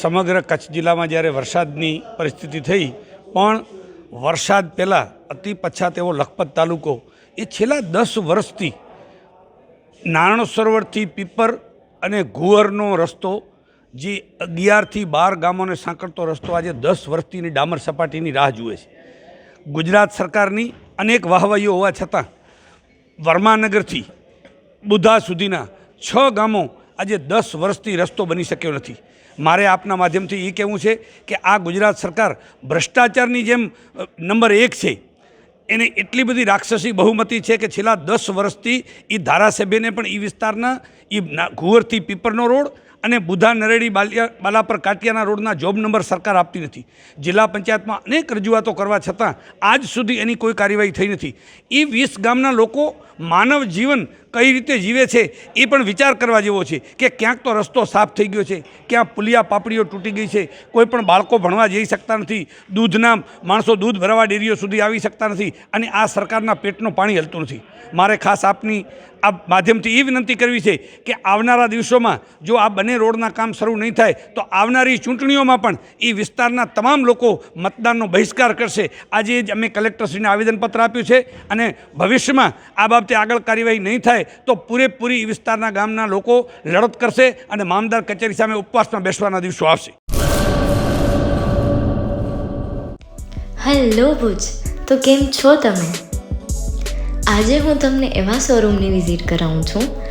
સમગ્ર કચ્છ જિલ્લામાં જ્યારે વરસાદની પરિસ્થિતિ થઈ, પણ વરસાદ પહેલાં અતિ પછાત એવો લખપત તાલુકો, એ છેલ્લા દસ વર્ષથી નારાયણ સરોવરથી પીપર અને ગુવરનો રસ્તો, જે અગિયારથી બાર ગામોને સાંકળતો રસ્તો આજે દસ વર્ષથીની ડામર સપાટીની રાહ જુએ છે. ગુજરાત સરકારની અનેક વાહવાઈઓ હોવા છતાં, વર્માનગરથી બુધા સુધીના છ ગામો આજે દસ વર્ષથી રસ્તો બની શક્યો નથી. મારે આપના માધ્યમથી એ કહેવું છે કે આ ગુજરાત સરકાર ભ્રષ્ટાચારની જેમ નંબર એક છે. એને એટલી બધી રાક્ષસી બહુમતી છે કે છેલ્લા દસ વર્ષથી એ ધારાસભ્યને પણ એ વિસ્તારના એ ઘુવરથી પીપરનો રોડ અને બુધા નરેડી બાલિયા બાલાપર કાટિયાના રોડના જોબ નંબર સરકાર આપતી નથી. જિલ્લા પંચાયતમાં અનેક રજૂઆતો કરવા છતાં આજ સુધી એની કોઈ કાર્યવાહી થઈ નથી. એ વીસ ગામના લોકો માનવ જીવન કઈ રીતે જીવે છે એ પણ વિચાર કરવા જેવો છે કે ક્યાંક તો રસ્તો સાફ થઈ ગયો છે, ક્યાં પુલિયા પાપડીઓ તૂટી ગઈ છે, કોઈ પણ બાળકો ભણવા જઈ શકતા નથી, દૂધના માણસો દૂધ ભરવા ડેરીઓ સુધી આવી શકતા નથી અને આ સરકારના પેટનું પાણી હલતું નથી. મારે ખાસ આપની આ માધ્યમથી એ વિનંતી કરવી છે કે આવનારા દિવસોમાં જો આ બંને રોડના કામ શરૂ નહીં થાય, તો આવનારી ચૂંટણીઓમાં પણ એ વિસ્તારના તમામ લોકો મતદાનનો બહિષ્કાર કરશે. આજે જ અમે કલેક્ટરશ્રીને આવેદનપત્ર આપ્યું છે અને ભવિષ્યમાં આ બાબતે આગળ કાર્યવાહી નહીં થાય, તો પૂરેપૂરી વિસ્તારના ગામના લોકો લડત કરશે અને મામદાર કચેરી સામે ઉપવાસમાં બેસવાના દિવસો આવશે. હેલો ભુજ, તો કેમ છો તમે? આજે હું તમને એવા શોરૂમની વિઝિટ કરાવું છું